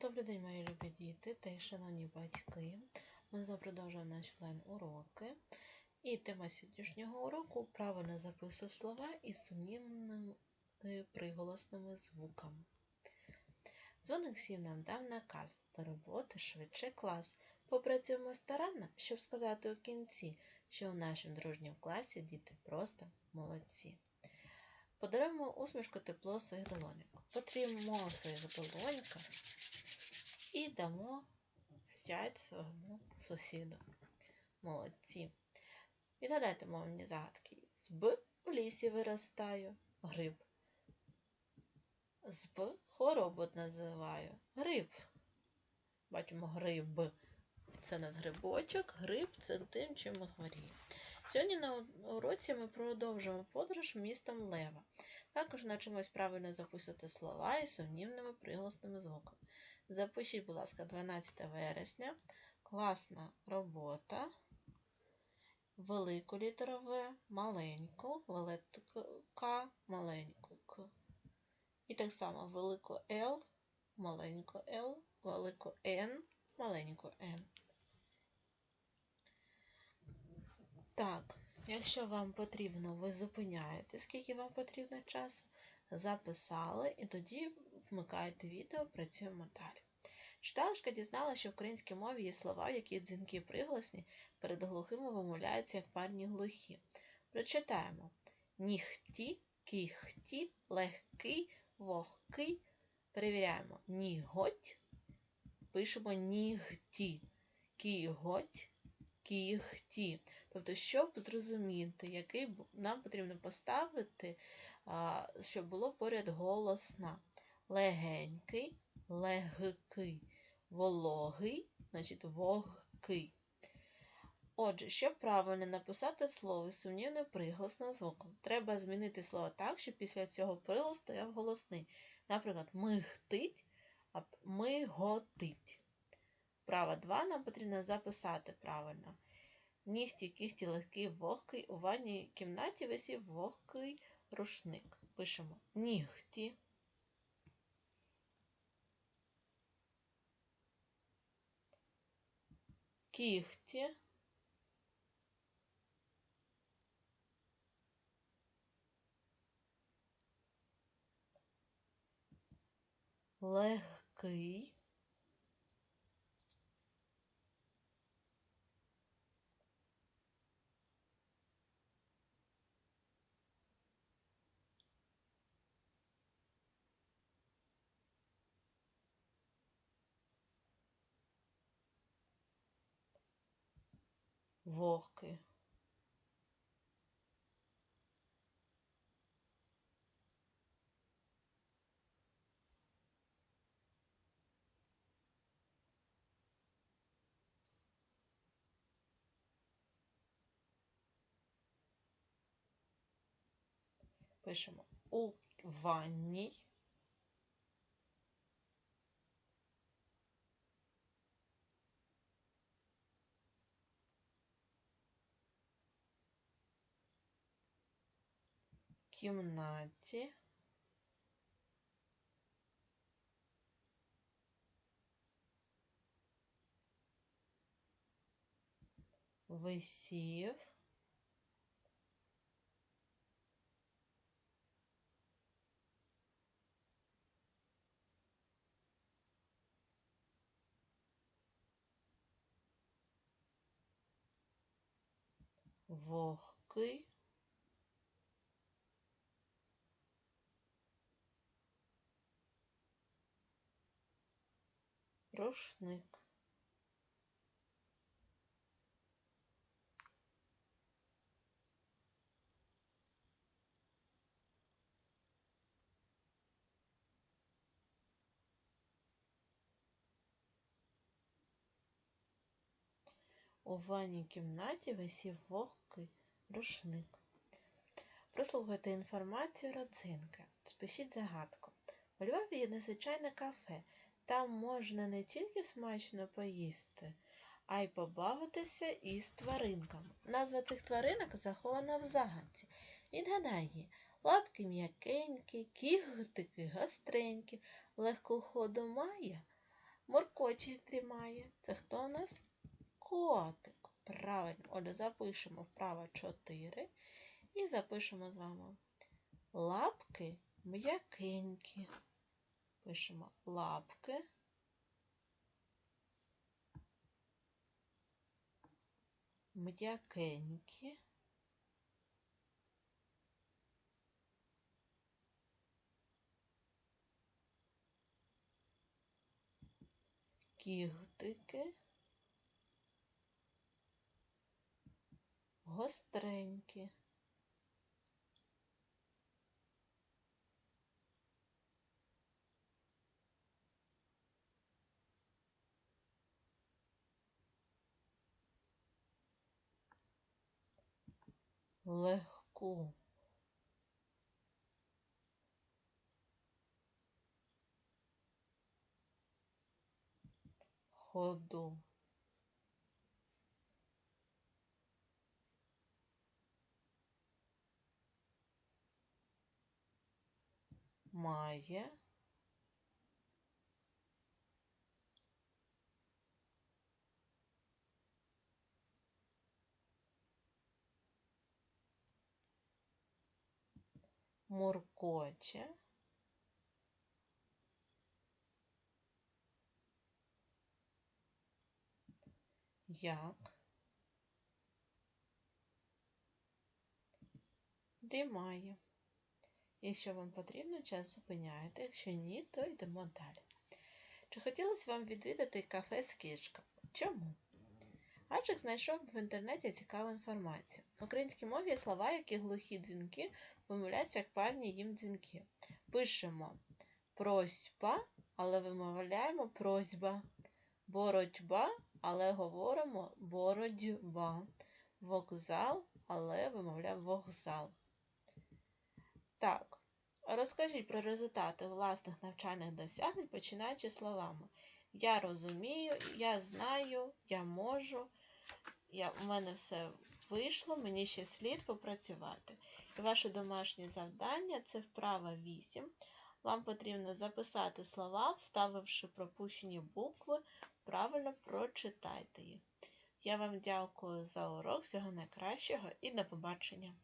Добрий день, мої любі діти та шановні батьки. Ми знову продовжуємо наш лайн уроки. І тема сьогоднішнього уроку правильно записує слова із сумнівними приголосними звуками. Дзвоник всім нам дав наказ до роботи швидше клас. Попрацюємо старанно, щоб сказати у кінці, що у нашому дружньому класі діти просто молодці. Подаруємо усмішку тепло своїх долоньок. Потрібно своїх долонька і дамо п'ять своєму сусіду. Молодці. Відгадайте мовні загадки. З Б у лісі виростаю гриб. З Б хоробот називаю. Гриб. Бачимо гриб. Це у грибочок, гриб це тим, чим ми хворіємо. Сьогодні на уроці ми продовжуємо подорож містом Лева. Також навчимось правильно записувати слова із сумнівними приголосними звуками. Запишіть, будь ласка, 12 вересня. Класна робота. Велику літеру В, маленьку, велику К, маленьку К. І так само велику Л, маленьку Л, велику Н, маленьку Н. Так, якщо вам потрібно, ви зупиняєте, скільки вам потрібно часу, записали і тоді вмикаєте відео, працюємо далі. Читалочка дізналася, що в українській мові є слова, в яких дзвінки приголосні перед глухими вимовляються як парні глухі. Прочитаємо нігті, кіхті, легкий, вогкий. Перевіряємо ніготь, пишемо нігті, кіготь, кігті. Тобто, щоб зрозуміти, який нам потрібно поставити, щоб було поряд голосна. Легенький, легкий, вологий, значить вогкий. Отже, щоб правильно написати слово з сумнівним приголосним звуком, треба змінити слово так, щоб після цього приголос стояв голосний. Наприклад, мигтить, а миготить. Право 2 нам потрібно записати правильно. Нігті, кіхті, легкий, вогкий. У ванній кімнаті висів вогкий рушник. Пишемо нігті. Кіхті. Легкий. Вогкий. Пишемо у ванній. кімнаті. Висів. Вогкий. рушник. У ванній кімнаті висів вогкий рушник. Прослухайте інформацію родзинки. Спишіть загадку. У Львові є незвичайне кафе. Там можна не тільки смачно поїсти, а й побавитися із тваринками. Назва цих тваринок захована в загадці. Відгадай. Лапки м'якенькі, кігтики гостренькі, легку ходу має, Моркочик тримає. Це хто у нас? Котик. Правильно. Отже, запишемо вправо 4 і запишемо з вами лапки м'якенькі. Пишемо лапки. М'якенькі. Кігтики. Гостренькі. Легку. Ходу. Має моркоче. Як дрімає. Якщо вам потрібно, час зупиняєте, якщо ні, то йдемо далі. Чи хотілося вам відвідати кафе з кішками? Чому? Адже знайшов в інтернеті цікаву інформацію. В українській мові є слова, які глухі дзвінки вимовляються як парні їм дзвінки. Пишемо просьба, але вимовляємо просьба. Боротьба, але говоримо боротьба. Вокзал, але вимовляємо вокзал. Так, розкажіть про результати власних навчальних досягнень, починаючи словами. Я розумію, я знаю, я можу, я, у мене все вийшло, мені ще слід попрацювати. І ваше домашнє завдання це вправа 8. Вам потрібно записати слова, вставивши пропущені букви, правильно прочитайте їх. Я вам дякую за урок, всього найкращого і до побачення!